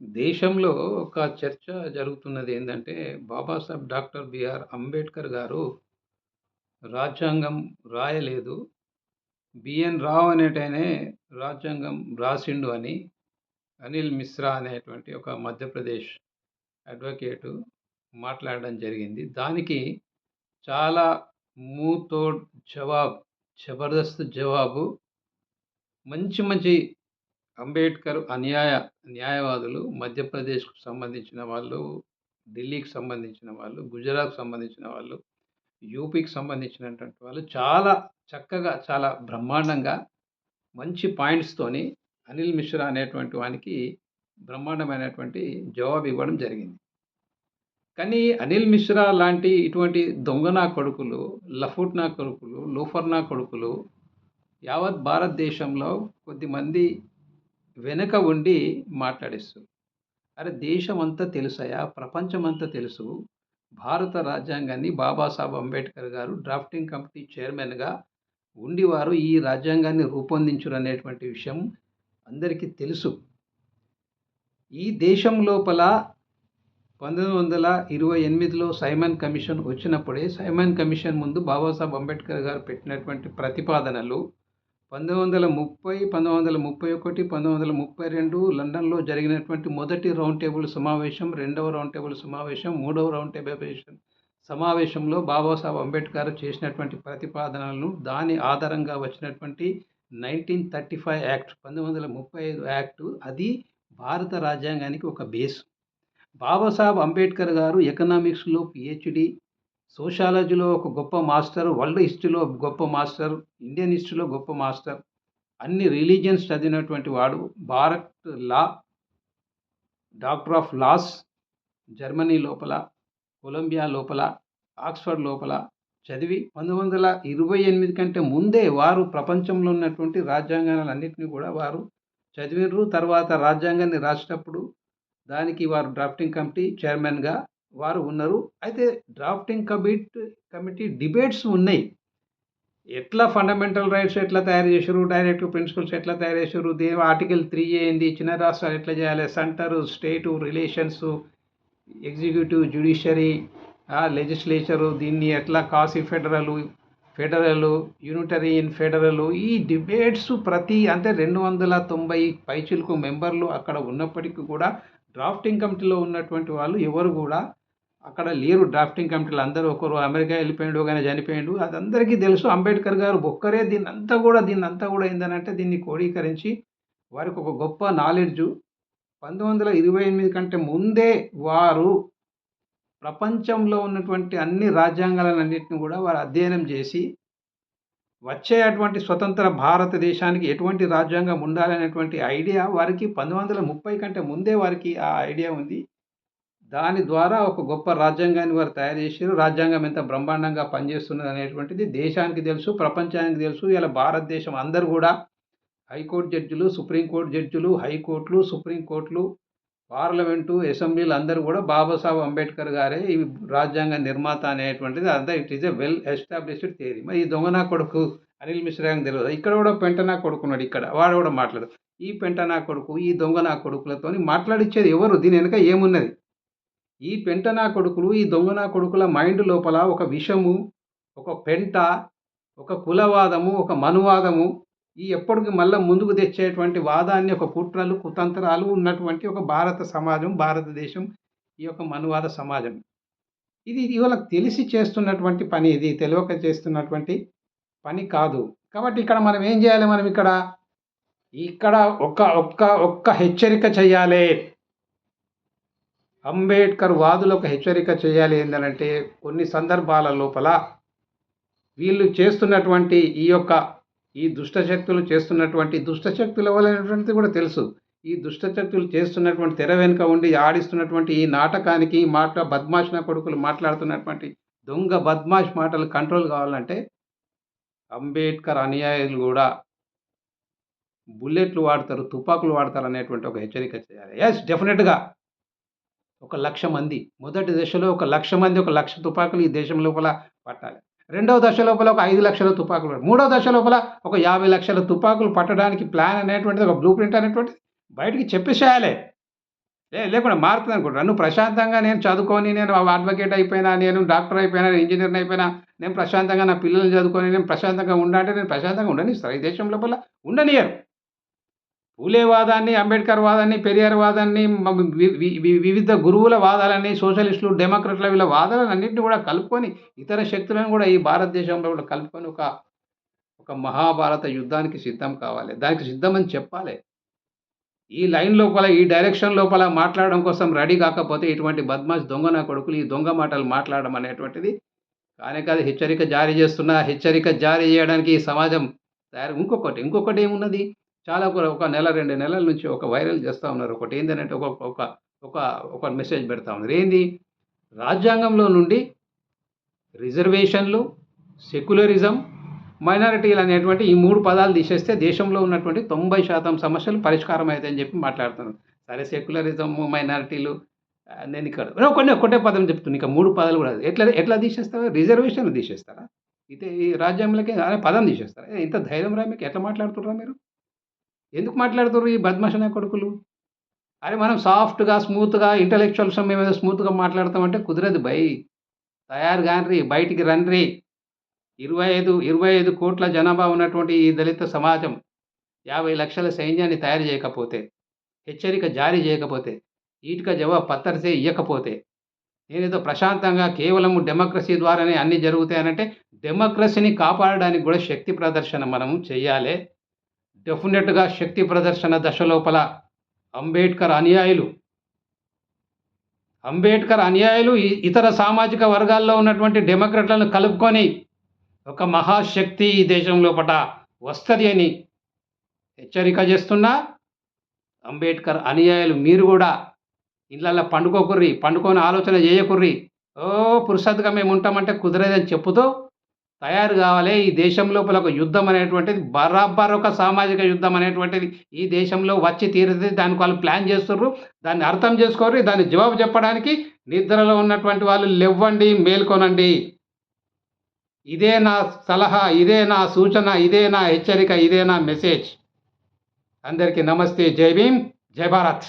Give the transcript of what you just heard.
దేశంలో ఒక చర్చ జరుగుతున్నది ఏంటంటే బాబాసాహెబ్ డాక్టర్ బిఆర్ అంబేద్కర్ గారు రాజ్యాంగం రాయలేదు. బిఎన్ రావు అనేటైనే రాజ్యాంగం రాసిండు అని అనిల్ మిశ్రా అనేటువంటి ఒక మధ్యప్రదేశ్ అడ్వకేటు మాట్లాడడం జరిగింది. దానికి చాలా మూతోడ్ జవాబ్, జబర్దస్త్ జవాబు మంచి మంచి అంబేద్కర్ అన్యాయ న్యాయవాదులు మధ్యప్రదేశ్‌కు సంబంధించిన వాళ్ళు, ఢిల్లీకి సంబంధించిన వాళ్ళు, గుజరాత్కు సంబంధించిన వాళ్ళు, యూపీకి సంబంధించినటువంటి వాళ్ళు చాలా చక్కగా, చాలా బ్రహ్మాండంగా మంచి పాయింట్స్‌తోని అనిల్ మిశ్రా అనేటువంటి వానికి బ్రహ్మాండమైనటువంటి జవాబు ఇవ్వడం జరిగింది. కానీ అనిల్ మిశ్రా లాంటి ఇటువంటి దొంగనా కొడుకులు, లఫూట్నా కొడుకులు, లూఫర్నా కొడుకులు యావత్ భారతదేశంలో కొద్దిమంది వెనక ఉండి మాట్లాడిస్తుర్రు. అరే దేశమంతా తెలుసయా ప్రపంచమంతా తెలుసు. భారత రాజ్యాంగాన్ని బాబాసాహెబ్ అంబేడ్కర్ గారు డ్రాఫ్టింగ్ కమిటీ చైర్మన్‌గా ఉండి వారు ఈ రాజ్యాంగాన్ని రూపొందించరు అనేటువంటి విషయం అందరికీ తెలుసు. ఈ దేశం లోపల 1928లో సైమన్ కమిషన్ వచ్చినప్పుడే సైమన్ కమిషన్ ముందు బాబాసాహెబ్ అంబేద్కర్ గారు పెట్టినటువంటి ప్రతిపాదనలు 1930, 1931, 1932 లండన్‌లో జరిగినటువంటి మొదటి రౌండ్ టేబుల్ సమావేశం, రెండవ రౌండ్ టేబుల్ సమావేశం, మూడవ రౌండ్ టేబుల్ సమావేశంలో బాబాసాహెబ్ అంబేద్కర్ చేసినటువంటి ప్రతిపాదనలను దాని ఆధారంగా వచ్చినటువంటి 1935 యాక్ట్ పంతొమ్మిది వందల ముప్పై ఐదు యాక్టు అది భారత రాజ్యాంగానికి ఒక బేస్. బాబాసాహెబ్ అంబేద్కర్ గారు ఎకనామిక్స్‌లో పీహెచ్‌డీ, సోషాలజీలో ఒక గొప్ప మాస్టర్, వరల్డ్ హిస్టరీలో గొప్ప మాస్టర్, ఇండియన్ హిస్టరీలో గొప్ప మాస్టర్, అన్ని రిలీజియన్స్ చదివినటువంటి వాడు. భారత్ లా డాక్టర్ ఆఫ్ లాస్ జర్మనీ లోపల, కొలంబియా లోపల, ఆక్స్‌ఫర్డ్ లోపల చదివి 1928 కంటే ముందే వారు ప్రపంచంలో ఉన్నటువంటి రాజ్యాంగాలన్నింటినీ కూడా వారు చదివినరు తర్వాత రాజ్యాంగాన్ని రాసేటప్పుడు దానికి వారు డ్రాఫ్టింగ్ కమిటీ చైర్మన్‌గా వారు ఉన్నారు. అయితే డ్రాఫ్టింగ్ కమిట్ కమిటీ డిబేట్స్ ఉన్నాయి. ఎట్లా ఫండమెంటల్ రైట్స్ ఎట్లా తయారు చేశారు డైరెక్టివ్ ప్రిన్సిపల్స్ ఎట్లా తయారు చేసిర్రు, దే ఆర్టికల్ త్రీ ఏంది, చిన్న రాష్ట్రాలు ఎట్లా చేయాలి, centre, state relations, executive, judiciary, legislature దీన్ని ఎట్లా కాసి ఫెడరలు, ఫెడరలు, యూనిటరియన్ ఫెడరలు ఈ డిబేట్స్ ప్రతి అంటే 290 పైచిలుకు మెంబర్లు అక్కడ ఉన్నప్పటికీ కూడా డ్రాఫ్టింగ్ కమిటీలో ఉన్నటువంటి వాళ్ళు ఎవరు కూడా అక్కడ లేరు. డ్రాఫ్టింగ్ కమిటీలో అందరూ ఒకరు అమెరికా వెళ్ళిపోయాడు కానీ చనిపోయాడు అది అందరికీ తెలుసు. అంబేద్కర్ గారు ఒక్కరే దీన్నంతా కూడా దీన్ని అంతా కూడా ఏందనంటే దీన్ని క్రోడీకరించి వారికి ఒక గొప్ప నాలెడ్జు 1928 కంటే ముందే వారు ప్రపంచంలో ఉన్నటువంటి అన్ని రాజ్యాంగాలన్నిటిని కూడా వారు అధ్యయనం చేసి వచ్చే అటువంటి స్వతంత్ర భారతదేశానికి ఎటువంటి రాజ్యాంగం ఉండాలనేటువంటి ఐడియా వారికి 1930 కంటే ముందే వారికి ఆ ఐడియా ఉంది. దాని ద్వారా ఒక గొప్ప రాజ్యాంగాన్ని వారు తయారు చేశారు రాజ్యాంగం ఎంత బ్రహ్మాండంగా పనిచేస్తున్నది అనేటువంటిది దేశానికి తెలుసు, ప్రపంచానికి తెలుసు. ఇలా భారతదేశం అందరూ కూడా హైకోర్టు జడ్జిలు, సుప్రీంకోర్టు జడ్జిలు, హైకోర్టులు, సుప్రీంకోర్టులు పార్లమెంటు, అసెంబ్లీలు అందరూ కూడా బాబాసాహెబ్ అంబేడ్కర్ గారే ఈ రాజ్యాంగ నిర్మాత అనేటువంటిది అంతా it is a well established theory. మరి ఈ దొంగనా కొడుకు అనిల్ మిశ్ర అని తెలియదు ఇక్కడ కూడా పెంటనా కొడుకున్నాడు ఇక్కడ. వాడు కూడా మాట్లాడు. ఈ పెంటనా కొడుకు, ఈ దొంగనా కొడుకులతో కొడుకులతోని మాట్లాడిచ్చేది ఎవరు? దీని వెనక ఏమున్నది? ఈ పెంట నా కొడుకులు, ఈ దొంగ నా కొడుకుల మైండ్ లోపల ఒక విషము, ఒక పెంట, ఒక కులవాదము, ఒక మనువాదము ఈ ఎప్పటికి మళ్ళీ ముందుకు తెచ్చేటువంటి వాదాన్ని ఒక కుట్రలు, కుతంత్రాలు ఉన్నటువంటి ఒక భారత సమాజం, భారతదేశం ఈ యొక్క మనువాద సమాజం. ఇది ఇవాళ తెలిసి చేస్తున్నటువంటి పని ఇది. తెలియక చేస్తున్నటువంటి పని కాదు. కాబట్టి ఇక్కడ మనం ఏం చేయాలి మనం ఇక్కడ? ఇక్కడ ఒక్క ఒక్క ఒక్క హెచ్చరిక చేయాలి. అంబేద్కర్ వాదులకు హెచ్చరిక చేయాలి ఏంటంటే కొన్ని సందర్భాల లోపల వీళ్ళు చేస్తున్నటువంటి ఈ యొక్క ఈ దుష్టశక్తులు చేస్తున్నటువంటి దుష్టశక్తుల వలనటువంటిది కూడా తెలుసు. ఈ దుష్టశక్తులు చేస్తున్నటువంటి తెర వెనుక ఉండి ఆడిస్తున్నటువంటి ఈ నాటకానికి మాట బద్మాష్ నా కొడుకులు మాట్లాడుతున్నటువంటి దొంగ బద్మాష్ మాటలు కంట్రోల్ కావాలంటే అంబేద్కర్ అనుయాయులు కూడా బుల్లెట్లు వాడతారు, తుపాకులు వాడతారు అనేటువంటి ఒక హెచ్చరిక చేయాలి. ఎస్ డెఫినెట్గా ఒక లక్ష మంది. మొదటి దశలో ఒక లక్ష మంది, ఒక లక్ష తుపాకులు ఈ దేశం లోపల పట్టాలి. రెండవ దశ లోపల ఒక ఐదు లక్షల తుపాకులు. మూడవ దశ లోపల ఒక 50,00,000 తుపాకులు పట్టడానికి ప్లాన్ అనేటువంటిది ఒక బ్లూ ప్రింట్ అనేటువంటిది బయటికి చెప్పేసేయాలి. లే లేకుండా మారుతుంది అనుకుంటా నన్ను ప్రశాంతంగా నేను చదువుకొని నేను అడ్వకేట్ అయిపోయినా నేను డాక్టర్ అయిపోయినా ఇంజనీర్ అయిపోయినా నేను ప్రశాంతంగా నా పిల్లల్ని చదువుకొని నేను ప్రశాంతంగా ఉండాలంటే నేను ప్రశాంతంగా ఉండనిస్తారు ఈ దేశం లోపల ఉండనియరు పూలే వాదాన్ని అంబేద్కర్ వాదాన్ని పెరియార్ వాదాన్ని వివిధ గురువుల వాదాలని సోషలిస్టులు డెమోక్రట్ల వీళ్ళ వాదాలను అన్నింటినీ కూడా కలుపుకొని ఇతర శక్తులను కూడా ఈ భారతదేశంలో కూడా కలుపుకొని ఒక ఒక మహాభారత యుద్ధానికి సిద్ధం కావాలి. దానికి సిద్ధమని చెప్పాలి. ఈ లైన్ లోపల ఈ డైరెక్షన్ లోపల మాట్లాడడం కోసం రెడీ కాకపోతే ఇటువంటి బద్మాష్ దొంగ నా కొడుకులు ఈ దొంగ మాటలు మాట్లాడడం అనేటువంటిది కానీ కాదు హెచ్చరిక జారీ చేస్తున్నా హెచ్చరిక జారీ చేయడానికి ఈ సమాజం తయారు ఇంకొకటి ఇంకొకటి ఏమున్నది? చాలా ఒక ఒక నెల రెండు నెలల నుంచి ఒక వైరల్ చేస్తూ ఉన్నారు. ఒకటి ఏంటంటే ఒక ఒక ఒక ఒక మెసేజ్ పెడతా ఉన్నారు. ఏంది? రాజ్యాంగంలో నుండి రిజర్వేషన్లు సెక్యులరిజం మైనారిటీలు అనేటువంటి ఈ మూడు పదాలు తీసేస్తే దేశంలో ఉన్నటువంటి తొంభై శాతం సమస్యలు పరిష్కారం అవుతాయని చెప్పి మాట్లాడుతున్నాను సరే సెక్యులరిజం మైనారిటీలు నేను ఇక్కడ కొన్ని ఒకటే పదం చెప్తున్నాను ఇంకా మూడు పదాలు కూడా ఎట్లా ఎట్లా తీసేస్తారా? రిజర్వేషన్లు తీసేస్తారా? అయితే ఈ రాజ్యాంగంలోకి అనే పదం తీసేస్తారా? ఇంత ధైర్యం రా మీకు? ఎట్లా మాట్లాడుతుర్రా మీరు? ఎందుకు మాట్లాడుతుర్రు ఈ బద్మాషన కొడుకులు? అరే మనం సాఫ్ట్గా స్మూత్గా ఇంటలెక్చువల్స్ మేము ఏదో స్మూత్గా మాట్లాడతామంటే కుదరదు బై. తయారు కానిరి బయటికి రండ్రి ఇరవై ఐదు ఇరవై ఐదు కోట్ల జనాభా ఉన్నటువంటి ఈ దళిత సమాజం యాభై లక్షల సైన్యాన్ని తయారు చేయకపోతే హెచ్చరిక జారీ చేయకపోతే ఈటుక జవాబు పత్తరిసే ఇవ్వకపోతే నేనేదో ప్రశాంతంగా కేవలం డెమోక్రసీ ద్వారానే అన్నీ జరుగుతాయనంటే డెమోక్రసీని కాపాడడానికి కూడా శక్తి ప్రదర్శన మనము చేయాలి డెఫినెట్గా శక్తి ప్రదర్శన దశ లోపల అంబేద్కర్ అనుయాయులు. అంబేద్కర్ అనుయాయులు ఇతర సామాజిక వర్గాల్లో ఉన్నటువంటి డెమోక్రట్లను కలుపుకొని ఒక మహాశక్తి ఈ దేశం లోపల వస్తుంది అని హెచ్చరిక చేస్తున్నా. అంబేద్కర్ అనుయాయులు మీరు కూడా ఇళ్ళల్లో పండుకోకుర్రి పండుకొని ఆలోచన చేయకుర్రి. ఓ పురుషద్గా మేము ఉంటామంటే కుదరదని చెప్పుతూ తయారు కావాలి. ఈ దేశం లోపల ఒక యుద్ధం అనేటువంటిది బరాబర్ ఒక సామాజిక యుద్ధం అనేటువంటిది ఈ దేశంలో వచ్చి తీరుతుంది దానికి వాళ్ళు ప్లాన్ చేస్తున్నారు దాన్ని అర్థం చేసుకోరు. దాన్ని జవాబు చెప్పడానికి నిద్రలో ఉన్నటువంటి వాళ్ళు లేవ్వండి మేల్కొనండి. ఇదే నా సలహా ఇదే నా సూచన ఇదే నా హెచ్చరిక ఇదే నా మెసేజ్. అందరికీ నమస్తే. జై భీమ్. జై భారత్.